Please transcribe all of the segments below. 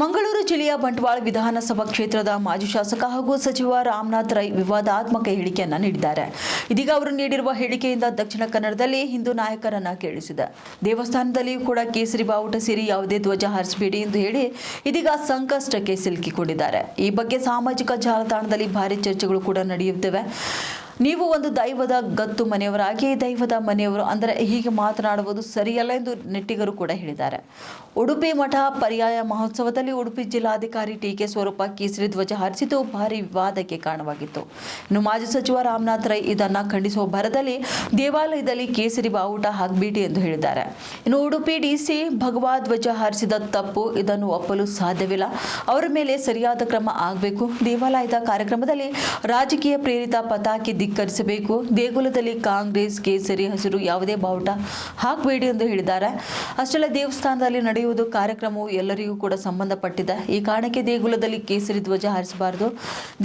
ಮಂಗಳೂರು ಜಿಲ್ಲೆಯ ಬಂಟ್ವಾಳ ವಿಧಾನಸಭಾ ಕ್ಷೇತ್ರದ ಮಾಜಿ ಶಾಸಕ ಹಾಗೂ ಸಚಿವ ರಾಮನಾಥ್ ರೈ ವಿವಾದಾತ್ಮಕ ಹೇಳಿಕೆಯನ್ನ ನೀಡಿದ್ದಾರೆ. ಇದೀಗ ಅವರು ನೀಡಿರುವ ಹೇಳಿಕೆಯಿಂದ ದಕ್ಷಿಣ ಕನ್ನಡದಲ್ಲಿ ಹಿಂದೂ ನಾಯಕರನ್ನ ಕೇಳಿಸಿದೆ. ದೇವಸ್ಥಾನದಲ್ಲಿಯೂ ಕೂಡ ಕೇಸರಿ ಬಾವುಟ ಸೇರಿ ಯಾವುದೇ ಧ್ವಜ ಹಾರಿಸಬೇಡಿ ಎಂದು ಹೇಳಿ ಇದೀಗ ಸಂಕಷ್ಟಕ್ಕೆ ಸಿಲುಕಿಕೊಂಡಿದ್ದಾರೆ. ಈ ಬಗ್ಗೆ ಸಾಮಾಜಿಕ ಜಾಲತಾಣದಲ್ಲಿ ಭಾರಿ ಚರ್ಚೆಗಳು ಕೂಡ ನಡೆಯುತ್ತಿವೆ. ನೀವು ಒಂದು ದೈವದ ಗತ್ತು ಮನೆಯವರಾಗಿ, ದೈವದ ಮನೆಯವರು ಅಂದರೆ ಹೀಗೆ ಮಾತನಾಡುವುದು ಸರಿಯಲ್ಲ ಎಂದು ನೆಟ್ಟಿಗರು ಕೂಡ ಹೇಳಿದ್ದಾರೆ. ಉಡುಪಿ ಮಠ ಪರ್ಯಾಯ ಮಹೋತ್ಸವದಲ್ಲಿ ಉಡುಪಿ ಜಿಲ್ಲಾಧಿಕಾರಿ ಟಿ ಕೆ ಸ್ವರೂಪ ಕೇಸರಿ ಧ್ವಜ ಹಾರಿಸಿದ್ದು ಭಾರಿ ವಿವಾದಕ್ಕೆ ಕಾರಣವಾಗಿತ್ತು. ಇನ್ನು ಮಾಜಿ ಸಚಿವ ರಾಮನಾಥ್ ರೈ ಇದನ್ನು ಖಂಡಿಸುವ ಭರದಲ್ಲಿ ದೇವಾಲಯದಲ್ಲಿ ಕೇಸರಿ ಬಾವುಟ ಹಾಕ್ಬೇಡಿ ಎಂದು ಹೇಳಿದ್ದಾರೆ. ಇನ್ನು ಉಡುಪಿ ಡಿಸಿ ಭಗವಾ ಧ್ವಜ ಹಾರಿಸಿದ ತಪ್ಪು ಇದನ್ನು ಒಪ್ಪಲು ಸಾಧ್ಯವಿಲ್ಲ. ಅವರ ಮೇಲೆ ಸರಿಯಾದ ಕ್ರಮ ಆಗಬೇಕು. ದೇವಾಲಯದ ಕಾರ್ಯಕ್ರಮದಲ್ಲಿ ರಾಜಕೀಯ ಪ್ರೇರಿತ ಪತಾಕಿ ಧಿಕ್ಕರಿಸಬೇಕು ದೇಗುಲದಲ್ಲಿ ಕಾಂಗ್ರೆಸ್, ಕೇಸರಿ ಹಸಿರು ಯಾವುದೇ ಬಾವುಟ ಹಾಕಬೇಡಿ ಎಂದು ಹೇಳಿದ್ದಾರೆ. ಅಷ್ಟೆಲ್ಲ ದೇವಸ್ಥಾನದಲ್ಲಿ ನಡೆಯುವುದು ಕಾರ್ಯಕ್ರಮವು ಎಲ್ಲರಿಗೂ ಕೂಡ ಸಂಬಂಧಪಟ್ಟಿದೆ. ಈ ಕಾರಣಕ್ಕೆ ದೇಗುಲದಲ್ಲಿ ಕೇಸರಿ ಧ್ವಜ ಹಾರಿಸಬಾರದು.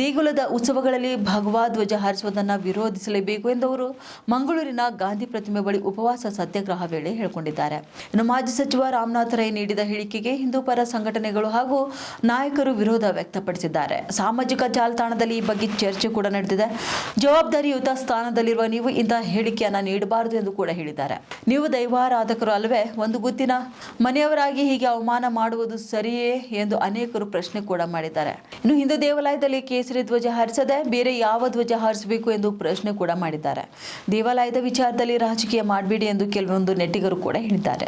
ದೇಗುಲದ ಉತ್ಸವಗಳಲ್ಲಿ ಭಗವಾ ಧ್ವಜ ಹಾರಿಸುವುದನ್ನು ವಿರೋಧಿಸಲೇಬೇಕು ಅವರು ಮಂಗಳೂರಿನ ಗಾಂಧಿ ಪ್ರತಿಮೆ ಬಳಿ ಉಪವಾಸ ಸತ್ಯಾಗ್ರಹ ವೇಳೆ ಹೇಳಿಕೊಂಡಿದ್ದಾರೆ. ಇನ್ನು ಮಾಜಿ ಸಚಿವ ರಾಮನಾಥ್ ರೈ ನೀಡಿದ ಹೇಳಿಕೆಗೆ ಹಿಂದೂ ಪರ ಸಂಘಟನೆಗಳು ಹಾಗೂ ನಾಯಕರು ವಿರೋಧ ವ್ಯಕ್ತಪಡಿಸಿದ್ದಾರೆ. ಸಾಮಾಜಿಕ ಜಾಲತಾಣದಲ್ಲಿ ಈ ಬಗ್ಗೆ ಚರ್ಚೆ ಕೂಡ ನಡೆದಿದೆ. ಜವಾಬ್ದಾರಿಯುತ ಸ್ಥಾನದಲ್ಲಿರುವ ನೀವು ಇಂತಹ ಹೇಳಿಕೆಯನ್ನು ನೀಡಬಾರದು ಎಂದು ಕೂಡ ಹೇಳಿದ್ದಾರೆ. ನೀವು ದೈವಾರಾಧಕರು ಅಲ್ಲವೇ ಒಂದು ಗುತ್ತಿನ ಮನೆಯವರಾಗಿ ಹೀಗೆ ಅವಮಾನ ಮಾಡುವುದು ಸರಿಯೇ ಎಂದು ಅನೇಕರು ಪ್ರಶ್ನೆ ಕೂಡ ಮಾಡಿದ್ದಾರೆ. ಇನ್ನು ಹಿಂದೂ ದೇವಾಲಯದಲ್ಲಿ ಕೇಸರಿ ಧ್ವಜ ಹಾರಿಸದೆ ಬೇರೆ ಯಾವ ಧ್ವಜ ಹಾರಿಸಬೇಕು ಎಂದು ಪ್ರಶ್ನೆ ಕೂಡ ಮಾಡಿದ್ದಾರೆ. ದೇವಾಲಯದ ವಿಚಾರದಲ್ಲಿ ರಾಜಕೀಯ ಮಾಡಬೇಡಿ ಎಂದು ಕೆಲವೊಂದು ನೆಟ್ಟಿಗರು ಕೂಡ ಹೇಳಿದ್ದಾರೆ.